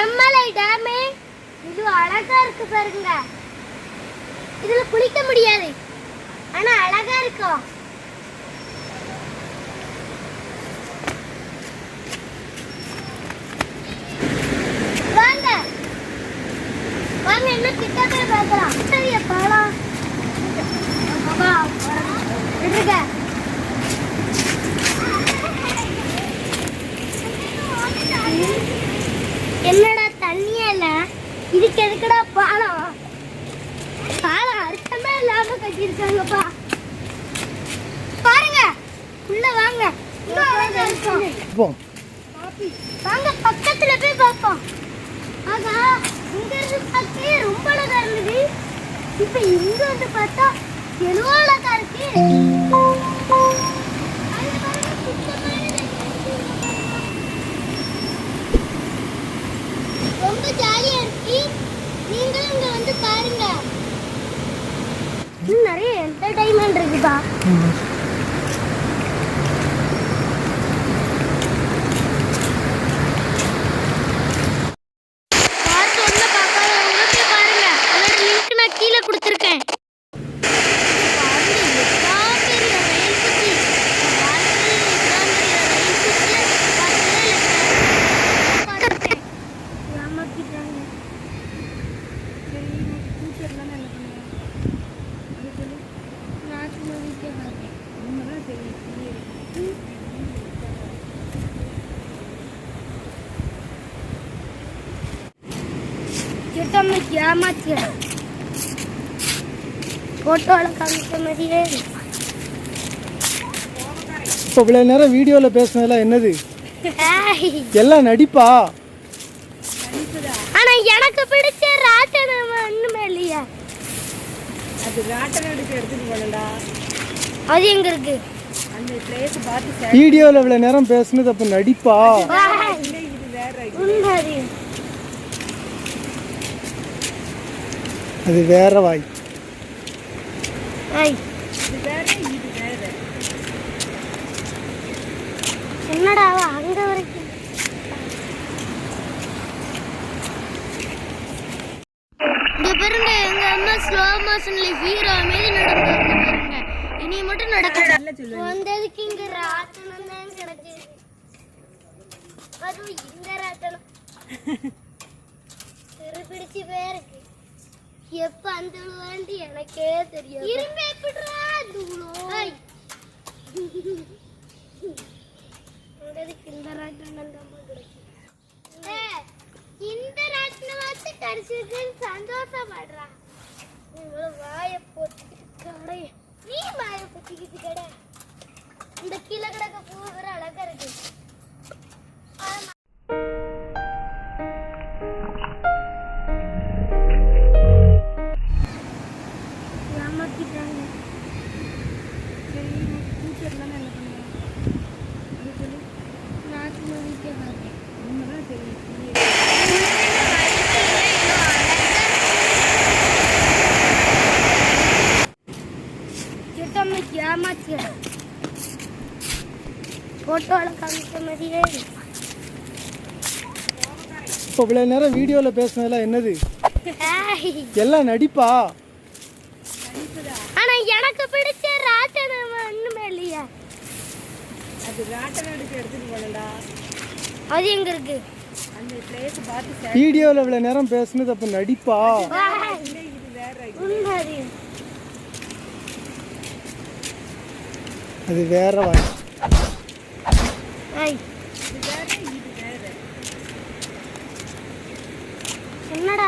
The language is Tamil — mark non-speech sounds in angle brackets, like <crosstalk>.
செம்மலை டேமு. இது அழகா இருக்கு பாருங்க. இதுல குளிக்க முடியாது. ஆனா அழகா இருக்கும். வாங்க. வாங்க இன்னும் கிட்ட போய் பார்க்கலாம். பெரிய பாலம் அப்பா, இல்லாம கட்டியிருக்காங்கப்பா பாருங்க. உள்ள வாங்க. வாங்க பக்கத்துல போய் பார்ப்போம் ஆகா இங்க இருந்து பார்க்கவே ரொம்ப அழகா இருந்தது. இப்ப இங்க வந்து பார்த்தா எவ்வளோ அழகா இருக்கு. ரொம்ப ஜாலியா இருக்கு. நீங்களும் இங்க வந்து பாருங்க இன்னும் நிறைய என்டர்டைன்மெண்ட் இருக்குப்பா பார்ட் ஒன்ல பார்க்காதவங்க போய் பாருங்க நிறைய என்டர்டைன்மெண்ட் இருக்குதா? கீழே கொடுத்துருக்கேன். கிட்டமே ஏமாத்திய? போட்டோல காமிச்ச மாதிரியே. இப்போ இவ்வளோ நேரம் வீடியோவில் பேசுனதெல்லாம் என்னது? ஏய். எல்லாம் நடிப்பா? ஆனா எனக்கு பிடிச்ச ராட்டனம் ஒண்ணுமே இல்லையா அது ராட்டம் எடுத்து எடுத்துட்டு போனடா அது எங்க இருக்கு? அந்த பிளேஸ் பார்த்து வீடியோவில் இவ்வளோ நேரம் பேசுனது அப்போ நடிப்பா? ஏய். இது வேற உண்மை அது. வேற வாய். ஏய், இது வேற இது வேற. என்னடா அங்க வரைக்கும்? இங்க பாருங்க எங்க அம்மா ஸ்லோ மோஷன்ல ஹீரோ மீது நடந்து பாருங்க. இனி மட்டும் சொல்லு வந்ததுக்கு இங்க ராட்டனம் தான் கிடக்கு. அதுவும் இந்த <laughs> தெரு பிடிச்சு போயிருக்கு. எப்ப அந்த விழுவாண்டி எனக்கே தெரியும் இரும்பு எப்படிடா தூளோ? வந்ததுக்கு இந்த ராட்டனம் தான் கிடக்கு ஏய், இந்த ராட்டனம் வச்சு கிடைச்சிருக்குன்னு சந்தோஷப்படுறா. இவ்வளவு வாய போட்டு கடை. நீ வாய பொத்திக்கிட்டு கடை. இந்த கீழே கிடக்க பூ வேற அழகா இருக்கு. ஏமாத்திய போட்டோல காமிச்ச மாதிரியே இப்போ இவ்வளோ நேரம் வீடியோவில் பேசுனதெல்லாம் என்னது? ஏய். எல்லாம் நடிப்பா? ஆனா எனக்கு பிடிச்ச ராட்டனம் ஒண்ணுமே இல்லையா. அது ராட்டம் எடுத்து எடுத்துட்டு போனடா அது எங்க இருக்கு அந்த பிளேஸ் பார்த்து வீடியோவில் இவ்வளோ நேரம் பேசுனது அப்போ நடிப்பா? ஏய். இது வேற உண்மை அது வேற வாய். என்னடா